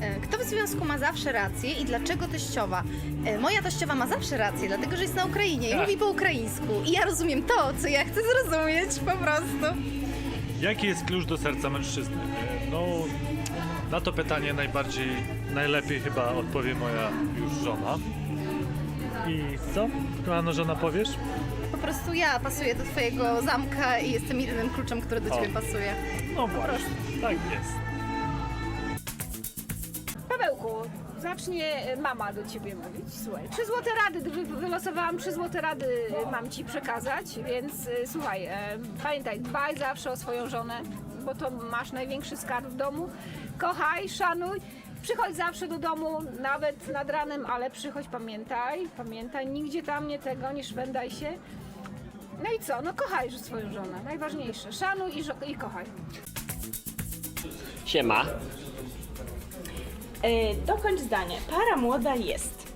E, Kto w związku ma zawsze rację i dlaczego teściowa? E, Moja teściowa ma zawsze rację, dlatego że jest na Ukrainie i mówi po ukraińsku. I ja rozumiem to, co ja chcę zrozumieć po prostu. Jaki jest klucz do serca mężczyzny? E, No, na to pytanie najbardziej, najlepiej chyba odpowie moja już żona. I co, kochana żona, powiesz? Po prostu ja pasuję do twojego zamka i jestem jedynym kluczem, który do ciebie O. pasuje. No właśnie, tak jest. Pawełku, zacznie mama do ciebie mówić. Słuchaj, trzy złote rady, wy- wylosowałam trzy złote rady, mam ci przekazać, więc y, słuchaj, e, pamiętaj, dbaj zawsze o swoją żonę, bo to masz największy skarb w domu. Kochaj, szanuj. Przychodź zawsze do domu, nawet nad ranem, ale przychodź, pamiętaj, pamiętaj, nigdzie tam nie tego, nie szwendaj się. No i co? No kochaj swoją żonę, najważniejsze. Szanuj i, żo- i kochaj. Siema. E, dokończ zdanie. Para młoda jest.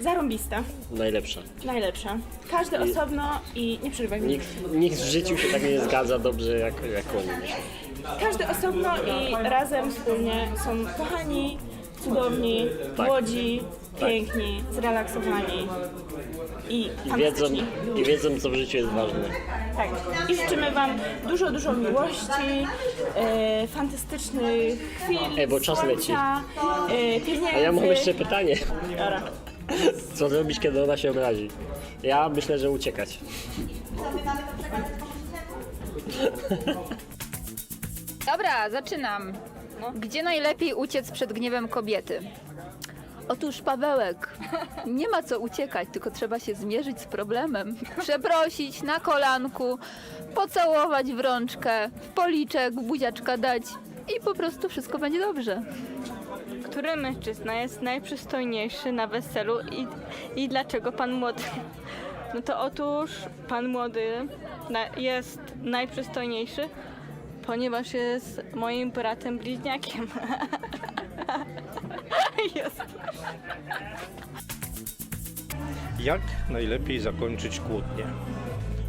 Zarąbista. Najlepsza. Najlepsza. Każdy osobno i nie przerywaj mi. Nikt, nikt w życiu się tak nie zgadza dobrze jak, jak oni. Każdy osobno i razem wspólnie są kochani, cudowni, Tak. młodzi, Tak. piękni, zrelaksowani i I wiedzą, fantastyczni. I wiedzą, co w życiu jest ważne. Tak. I życzymy Wam dużo, dużo miłości, e, fantastycznych chwil, Ej, bo czas słońca, E, pieniędzy. A ja mam jeszcze pytanie. Dobra. Co zrobić, kiedy ona się obrazi? Ja myślę, że uciekać. Dobra, zaczynam. Gdzie najlepiej uciec przed gniewem kobiety? Otóż Pawełek, nie ma co uciekać, tylko trzeba się zmierzyć z problemem. Przeprosić na kolanku, pocałować w rączkę, w policzek, buziaczka dać i po prostu wszystko będzie dobrze. Który mężczyzna jest najprzystojniejszy na weselu i, i dlaczego pan młody? No to otóż pan młody na, jest najprzystojniejszy, ponieważ jest moim bratem bliźniakiem. jest. Jak najlepiej zakończyć kłótnię?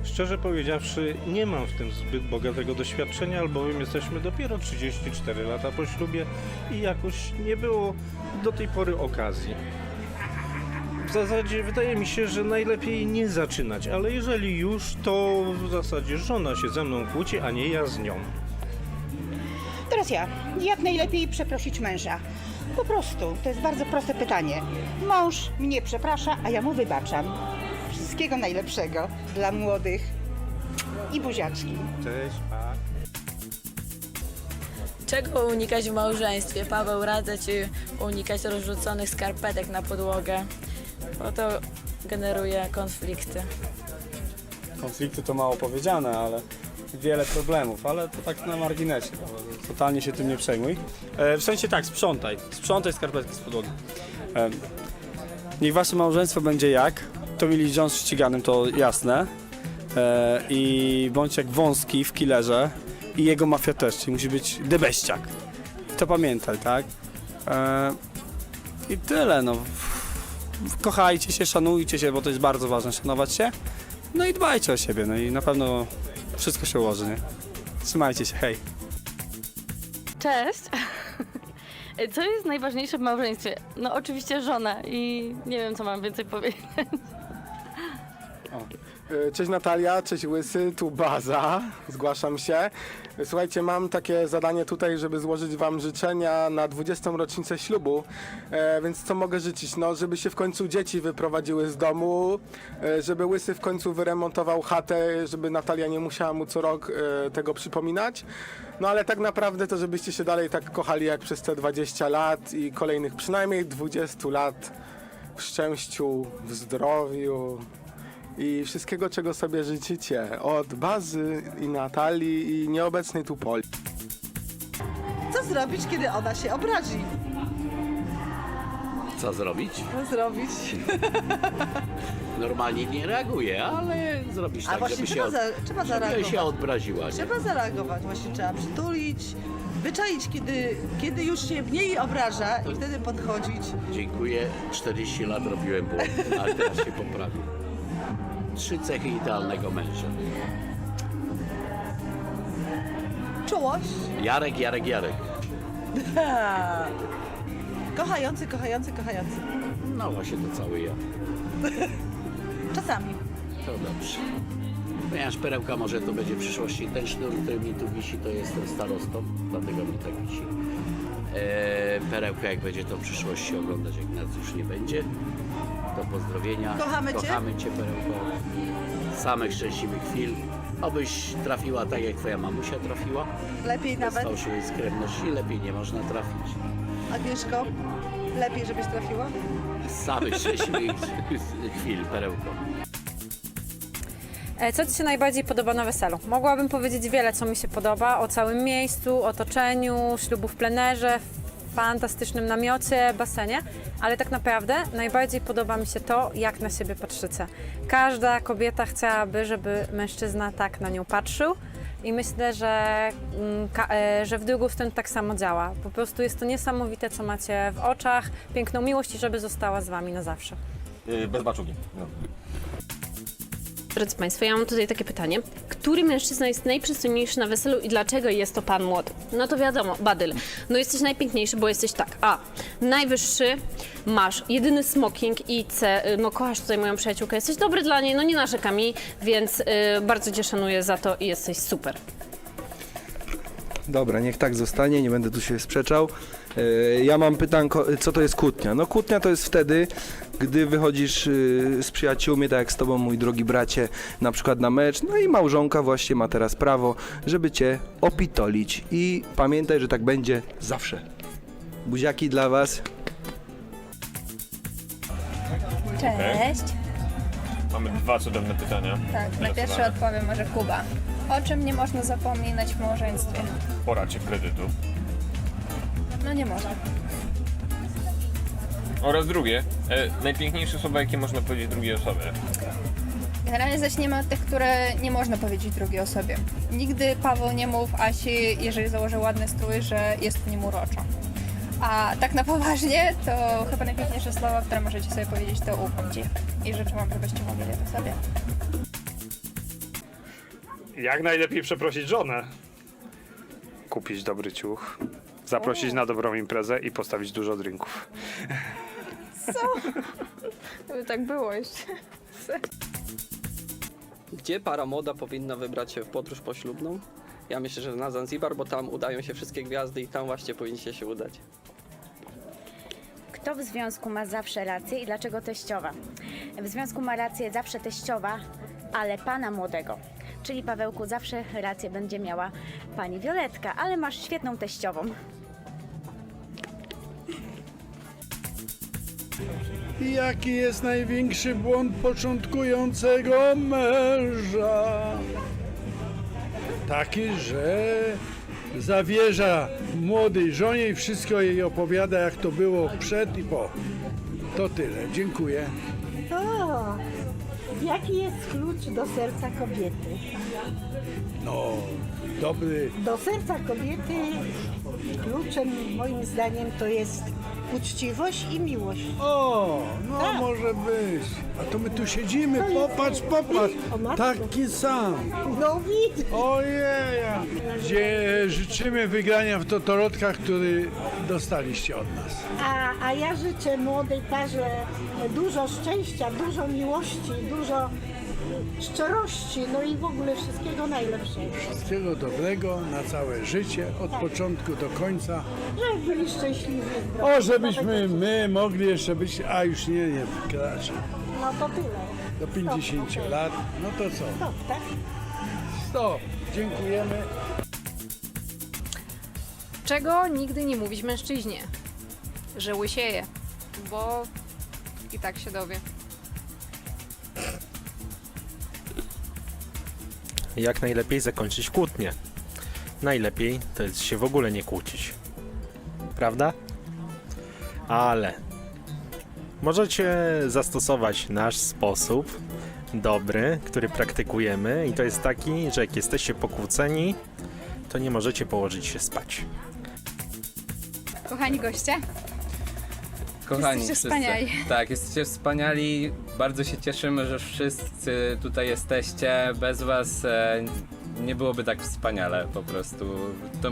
Szczerze powiedziawszy, nie mam w tym zbyt bogatego doświadczenia, albowiem jesteśmy dopiero 34 lata po ślubie i jakoś nie było do tej pory okazji. W zasadzie wydaje mi się, że najlepiej nie zaczynać, ale jeżeli już, to w zasadzie żona się ze mną kłóci, a nie ja z nią. Teraz ja. Jak najlepiej przeprosić męża? Po prostu, to jest bardzo proste pytanie. Mąż mnie przeprasza, a ja mu wybaczam. Wszystkiego najlepszego dla młodych i buziaczki. Cześć, pa. Czego unikać w małżeństwie? Paweł, radzę Ci unikać rozrzuconych skarpetek na podłogę, bo to generuje konflikty. konflikty to mało powiedziane, ale wiele problemów, ale to tak na marginesie, no, totalnie się tym nie przejmuj. E, w sensie tak, sprzątaj, sprzątaj skarpetki z podłogi. E, niech wasze małżeństwo będzie jak, to mieli John z ściganym, to jasne. E, I bądź jak wąski w killerze i jego mafia też, czyli musi być debeściak. To pamiętaj, tak? E, I tyle, no. Kochajcie się, szanujcie się, bo to jest bardzo ważne, szanować się. No i dbajcie o siebie, no i na pewno wszystko się ułoży, nie? Trzymajcie się, hej! Cześć. Co jest najważniejsze w małżeństwie? No oczywiście żona i nie wiem, co mam więcej powiedzieć. E, Cześć Natalia, cześć Łysy, tu Baza, zgłaszam się. Słuchajcie, mam takie zadanie tutaj, żeby złożyć Wam życzenia na 20. rocznicę ślubu, e, więc co mogę życzyć? No, żeby się w końcu dzieci wyprowadziły z domu, e, żeby Łysy w końcu wyremontował chatę, żeby Natalia nie musiała mu co rok e, tego przypominać. No ale tak naprawdę to, żebyście się dalej tak kochali jak przez te 20 lat i kolejnych przynajmniej 20 lat w szczęściu, w zdrowiu, i wszystkiego, czego sobie życzycie. Od Bazy i Natalii i nieobecnej tu Poli. Co zrobić, kiedy ona się obrazi? Co zrobić? Co zrobić? Normalnie nie reaguje, ale zrobić A tak, właśnie żeby się, trzeba, od, za, trzeba żeby zareagować. się odbraziła. Nie? Trzeba zareagować, właśnie trzeba przytulić, wyczaić, kiedy, kiedy już się mniej obraża i wtedy podchodzić. Dziękuję. 40 lat robiłem błąd, ale teraz się poprawię. Trzy cechy idealnego męża. Miłość. Jarek, Jarek, Jarek. Kochający, kochający, kochający. No właśnie to cały ja. Czasami. To dobrze. Ponieważ perełka może to będzie w przyszłości ten sznur, który mi tu wisi, to jestem starostą, dlatego mi tak wisi. Eee, perełka jak będzie to w przyszłości oglądać, jak nas już nie będzie, to pozdrowienia. Kochamy cię. Kochamy Cię, perełko. Samych szczęśliwych chwil. Obyś trafiła tak, jak Twoja mamusia trafiła. Lepiej nawet. fałszywej skromności lepiej nie można trafić. Agnieszko, lepiej, żebyś trafiła? Samych szczęśliwych chwil, perełko. E, Co Ci się najbardziej podoba na weselu? Mogłabym powiedzieć wiele, co mi się podoba o całym miejscu, otoczeniu, ślubu w plenerze, fantastycznym namiocie, basenie, ale tak naprawdę najbardziej podoba mi się to, jak na siebie patrzycie. Każda kobieta chciałaby, żeby mężczyzna tak na nią patrzył. I myślę, że, mm, e, że w drugą stronę tak samo działa. Po prostu jest to niesamowite, co macie w oczach, piękną miłość i żeby została z Wami na zawsze. Bez baczugi. Drodzy Państwo, ja mam tutaj takie pytanie. Który mężczyzna jest najprzystojniejszy na weselu i dlaczego jest to pan młody? No to wiadomo, Badyl. No jesteś najpiękniejszy, bo jesteś tak. A. Najwyższy, masz jedyny smoking i C. No kochasz tutaj moją przyjaciółkę, jesteś dobry dla niej, no nie narzekam jej, więc y, bardzo Cię szanuję za to i jesteś super. Dobra, niech tak zostanie, nie będę tu się sprzeczał. E, Ja mam pytanko, co to jest kłótnia? No kłótnia to jest wtedy, gdy wychodzisz y, z przyjaciółmi, tak jak z tobą, mój drogi bracie, na przykład na mecz, no i małżonka właśnie ma teraz prawo, żeby cię opitolić. I pamiętaj, że tak będzie zawsze. Buziaki dla was. Cześć. Mamy dwa cudowne pytania. Tak, na pierwsze odpowiem może Kuba. O czym nie można zapominać w małżeństwie? O racie kredytu. No nie można. Oraz drugie, e, najpiękniejsze słowa, jakie można powiedzieć drugiej osobie. Generalnie zaczniemy od tych, które nie można powiedzieć drugiej osobie. Nigdy Paweł nie mów Asi, jeżeli założy ładny strój, że jest w nim uroczo. A tak na poważnie, to chyba najpiękniejsze słowa, które możecie sobie powiedzieć, to ufam ci. I życzę wam, żebyście mówili to sobie. Jak najlepiej przeprosić żonę? Kupić dobry ciuch, zaprosić na dobrą imprezę i postawić dużo drinków. Żeby tak było jeszcze. Gdzie para młoda powinna wybrać się w podróż poślubną? Ja myślę, że na Zanzibar, bo tam udają się wszystkie gwiazdy i tam właśnie powinniście się udać. Kto w związku ma zawsze rację i dlaczego teściowa? W związku ma rację zawsze teściowa, ale pana młodego. Czyli Pawełku, zawsze rację będzie miała pani Violetka, ale masz świetną teściową. Jaki jest największy błąd początkującego męża? Taki, że zawierza młodej żonie i wszystko jej opowiada, jak to było przed i po. To tyle. Dziękuję. O, jaki jest klucz do serca kobiety? No, dobry. Do serca kobiety kluczem moim zdaniem to jest uczciwość i miłość. O, no Tak. może być. A to my tu siedzimy, popatrz, popatrz. O matko. Taki sam. No widzę. Ojeja. Gdzie życzymy wygrania w totolotkach, który dostaliście od nas. A, a ja życzę młodej parze dużo szczęścia, dużo miłości, dużo szczerości, no i w ogóle wszystkiego najlepszego. Wszystkiego dobrego na całe życie, od początku do końca. Żeby byli szczęśliwi. zdrowi. O, żebyśmy my mogli jeszcze być, a już nie, nie wkraczę. No to tyle. Do 50 lat, no to co? Stop, tak? Stop, dziękujemy. Czego nigdy nie mówić mężczyźnie? Że łysieje, bo i tak się dowie. Jak najlepiej zakończyć kłótnię? Najlepiej to jest się w ogóle nie kłócić. Prawda? Ale możecie zastosować nasz sposób dobry, który praktykujemy i to jest taki, że jak jesteście pokłóceni, to nie możecie położyć się spać. Kochani goście, Kochani, Jesteście wszyscy. wspaniali. Tak, jesteście wspaniali. Bardzo się cieszymy, że wszyscy tutaj jesteście. Bez Was e, nie byłoby tak wspaniale po prostu. To,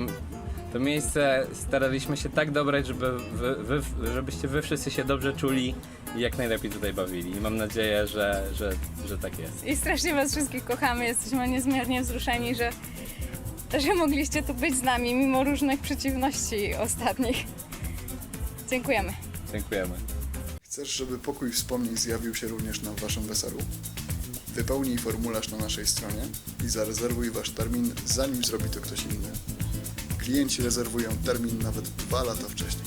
to miejsce staraliśmy się tak dobrać, żeby wy, wy, żebyście wy wszyscy się dobrze czuli i jak najlepiej tutaj bawili. I mam nadzieję, że, że, że tak jest. I strasznie Was wszystkich kochamy. Jesteśmy niezmiernie wzruszeni, że, że mogliście tu być z nami, mimo różnych przeciwności ostatnich. Dziękujemy. Dziękujemy. Chcesz, żeby pokój wspomnień zjawił się również na Waszym weselu? Wypełnij formularz na naszej stronie i zarezerwuj Wasz termin, zanim zrobi to ktoś inny. Klienci rezerwują termin nawet dwa lata wcześniej.